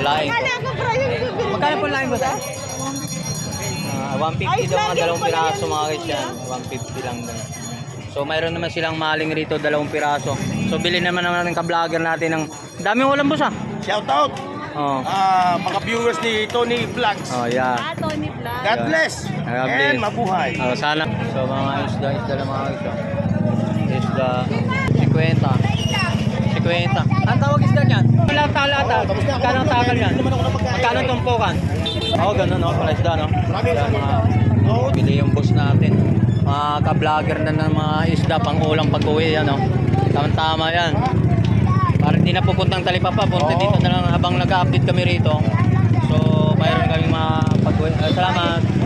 laing. Bro yung bibili. Magkano po laing ba sa? Ah, 150 daw mga dalawang piraso mga guys yan. 150 lang daw. So mayroon naman silang maling rito dalawang piraso. So bili naman naman ng ka-vlogger natin ng daming ulam boss ah. Shout out Oh. ah mga viewers ni Tony Vlogs. Oh yeah. Ah, Tony Vlog. God bless God bless. and mabuhay. Oh, sana. So mga isda, isda lang mga isda. Isda, 50. 50. Ang tawag isda niyan? Wala talata. Magkano ang takal yan? Magkano tumpukan? Oo, oh, ganun no. Pala isda no. Kaya mga bili yung boss natin. Mga ka-vlogger na ng mga isda pang ulang pag-uwi yan no. Tama-tama yan. Para hindi na pupuntang talipapa. Punta dito na lang habang nag-update kami rito. So, mayroon kaming mga pag-uwi. Salamat.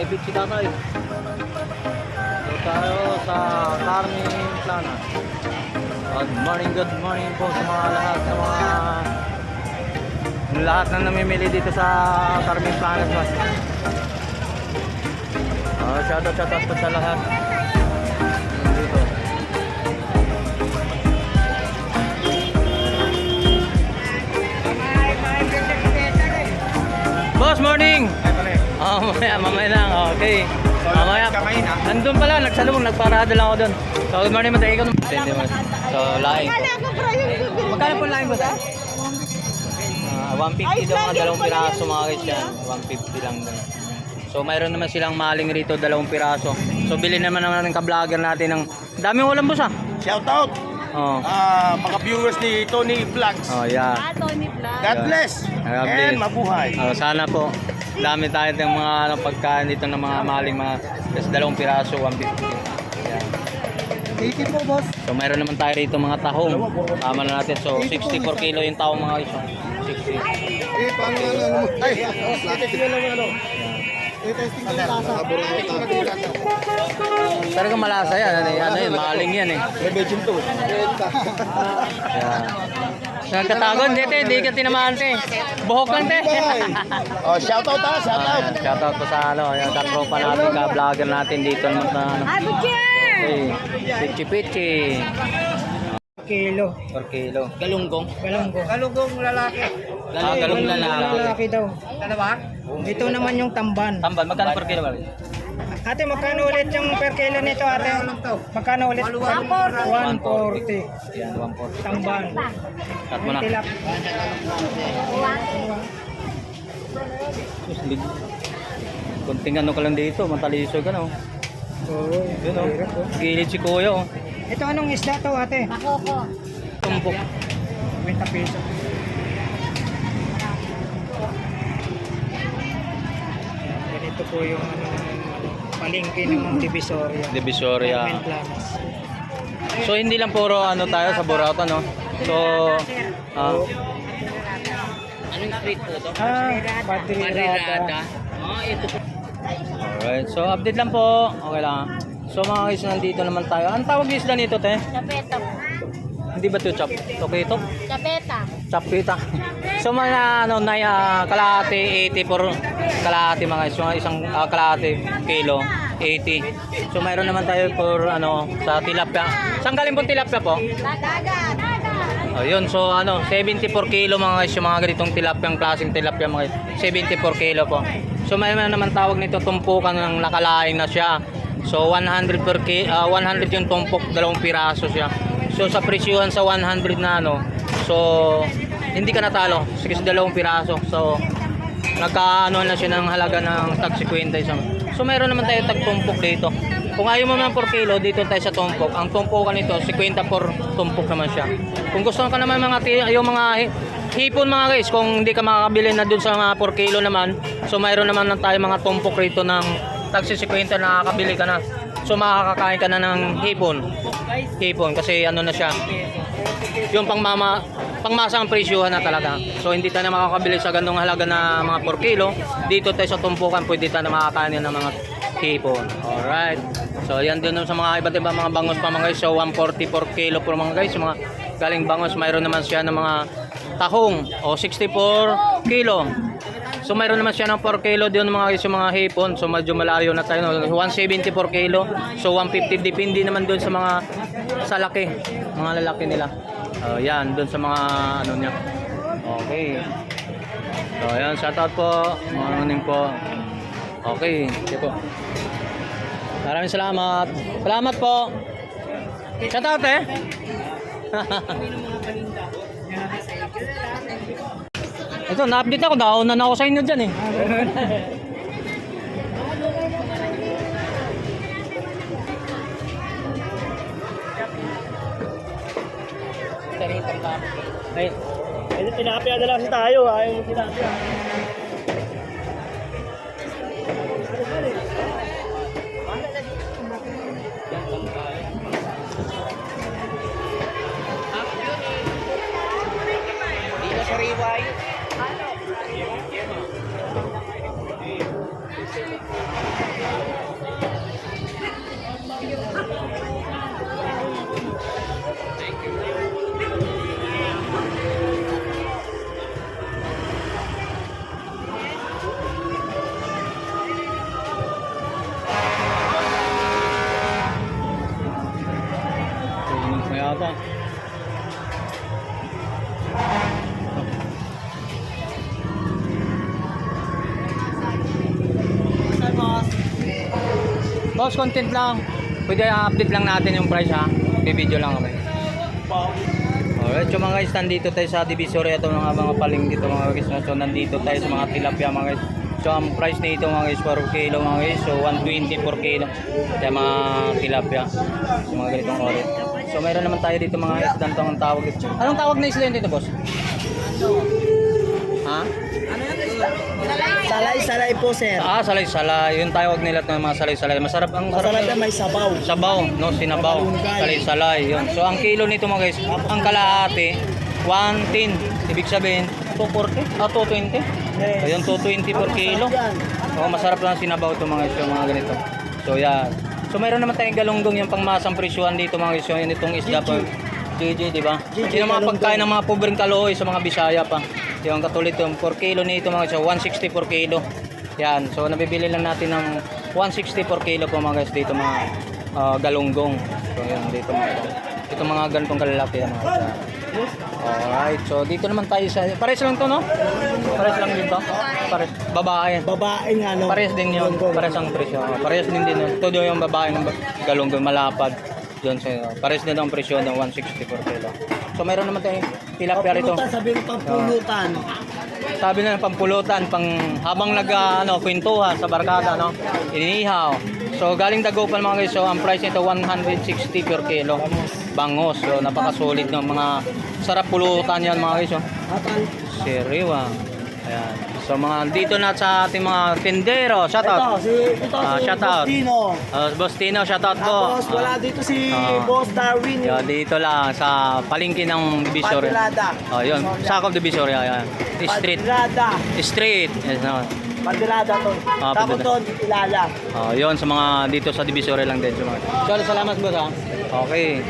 Naibig si tatay. So tayo sa Carmen Plana. Good morning, good morning po sa mga lahat sa mga lahat na namimili dito sa Carmen Plana. Uh, shoutout, shoutout po sa lahat. Boss, morning! Oh, mamaya, mamaya lang. Okay. Mamaya. Nandun pala, nagsalubong, nagparada lang ako doon. So, good morning, matay ko. So, laing. Kala ko bro yung bibili. Magkano po laing ba sa? Ah, 150 daw mga dalawang piraso mga guys yan. 150 lang daw. So, mayroon naman silang maling rito, dalawang piraso. So, bili naman naman ng ka-vlogger natin ng daming ulam boss ah. Shout out Oh. ah mga viewers ni Tony Vlogs. Oh, yeah. Ah, Tony Vlog. God bless God bless. and mabuhay. Oh, sana po. Dami tayo ng mga ano, pagkain dito ng mga maling mga kasi dalawang piraso, 150. Yan. 80 po boss. So mayroon naman tayo rito mga tahong. Tama na natin. So 64 kilo yung tahong mga iso. 60. Eh paano yan ano? Ay, plastic na lang ano. Eh testing ko yung lasa. Talaga malasa yan. Ano, ano yun, maling yan eh. Rebellion to. Yan. Nagkatagon, dito, hindi ka tinamaan te. Buhok lang te. Oh, shout out ha, shout out. Ayan, Shoutout po sa ano, yung katropa natin, ka-vlogger natin dito naman sa ano. Ah! Hey, pichi pichi. kilo. Per kilo. Galunggong. Galunggong. Galunggong lalaki. Ah, galunggong lalaki. Lalaki daw. Dalawa? Ito naman yung tamban. Tamban, magkano per kilo? Bali? Ate, magkano ulit yung per kilo nito ate? Magkano ulit? 140. Yan, 140. Tamban. Cut mo na. Tilap. Sus, big. Kunting ano ka lang dito, mataliso ka na oh. Oo, Yun oh. oh. Gilid si kuya oh. Ito anong isda to ate? Makoko. Tumpok. 20 peso. Ganito po yung ano, palengke ng Divisoria. Divisoria. Carmen Planas. So hindi lang puro ano tayo sa Boracay no. So ah Anong street po to? Ah, Padrirada. Alright, so update lang po. Okay lang. ah. So mga guys, nandito naman tayo. Ang tawag isda nito, te? Chapeta. Hindi ba ito chop? Tokito? Chapeta. Chapita. So mga ano na uh, kalahati 80 por kalahati mga guys, yung isang ah, kalahati kilo 80. So mayroon naman tayo for ano sa tilapia. Saan galing po tilapia po? Oh, yun. So ano, 74 kilo mga guys, yung mga ganitong tilapia, klaseng tilapia mga guys. 74 kilo po. So may naman tawag nito tumpukan ng nakalaing na siya. So 100 per ki, ah, 100 yung tumpok, dalawang piraso siya. So sa presyuhan sa 100 na ano, so hindi ka natalo kasi dalawang piraso. So nagkaano na siya ng halaga ng tag 50 isang. So mayroon naman tayo tag tumpok dito. Kung ayaw mo naman per kilo, dito tayo sa tumpok. Ang tumpokan nito, 50 per tumpok naman siya. Kung gusto ka naman mga yung mga hi- hipon mga guys, kung hindi ka makakabili na dun sa mga per kilo naman, so mayroon naman na tayo mga tumpok rito ng tag 50 na nakakabili ka na. So makakakain ka na ng hipon. Hipon kasi ano na siya. Yung pangmama pangmasang presyuhan na talaga. So hindi tayo makakabili sa ganung halaga na mga 4 kilo. Dito tayo sa tumpukan pwede tayo na makakain ng mga hipon. Alright. So yan din sa mga iba't ibang mga bangos pa mga guys. So 144 kilo po mga guys. Mga galing bangos mayroon naman siya ng mga tahong o 64 kilo. So mayroon naman siya ng 4 kilo doon mga guys yung mga hipon. So medyo malayo na tayo. no? 174 kilo. So 150 depende naman doon sa mga sa laki. Mga lalaki nila. Oh, yan doon sa mga ano niya. Okay. So ayan, shoutout po. Mga aning po. Okay, sige po. Maraming salamat. Salamat po. Shoutout eh. Ito, na-update ako. Nauna na ako sa inyo dyan eh. Ay, Ay, tinapia na lang kasi tayo. Ayaw mo tinapia. Dito sa Riway. Tulungan Boss, content lang. Pwede update lang natin yung price ha. Bibideo lang kami. Alright, so mga guys, nandito tayo sa Divisoria ito mga mga paling dito mga guys. So nandito tayo sa mga tilapia mga guys. So ang price nito mga guys per kilo mga guys. So 120 per kilo. Kaya mga tilapia. So, mga ganitong orit. So mayroon naman tayo dito mga isdan tong tawag dito. Anong tawag na isla yun dito boss? Ha? Salay-salay po, sir. Ah, salay-salay. Yung tawag nila ng mga salay-salay. Masarap ang sarap. Masarap yun. na may sabaw. Sabaw, no? Sinabaw. Salay-salay. Yun. So, ang kilo nito mga guys, ang kalahati, 110. Ibig sabihin, 240? Ah, 220? Ayun, 220 per kilo. Yan. So, masarap lang sinabaw ito mga guys, yung mga ganito. So, yan. So, mayroon naman tayong galunggong yung pangmasang presyuhan dito mga guys. Yung itong isda pa. GG, di ba? GG Yung mga galunggong. pagkain ng mga pobreng kaloy sa mga Bisaya pa. Yung katulad yung 4 kilo nito mga guys, 160 per kilo. Yan. So, nabibili lang natin ng 160 per kilo po mga guys dito mga ah, galunggong. So, yan dito mga ito mga ganitong kalalaki yan mga guys. Alright, so dito naman tayo sa... Pares lang to, no? Pares lang din to? Pares. Babae. Babae nga, no? Pares din yun. Pares ang presyo. Pares din din. Todo yung babae ng galunggong malapad. Yun sa Pares din ang presyo ng 160 per kilo. So mayroon naman tayong tilapia rito. Pampulutan, sabi ng pampulutan. Sabi na pampulutan pang habang nag ah, ano kwentuhan sa barkada no. Inihaw. So galing Dagupan mga guys. So ang price nito 160 per kilo. Bangos. So napakasulit ng mga sarap pulutan yan mga guys. Oh. Atal. Ayan. So mga dito na sa ating mga tindero. Shout Ito, out. si, ito Ah, si shout out. Bostino. Uh, Boss Tino, shout out po. Tapos wala dito si Ah. Boss Darwin. Yan, dito lang sa palengke ng Divisoria. Padilada. Oh, yun. Sakop Divisoria. Yan. Street. Padilada. Street. Yes, no. Padilada to. Ah, Tapos Padilada. doon, ilala. Oh, yun sa mga dito sa Divisoria lang din. Sa mga. So, salamat boss ha. Okay.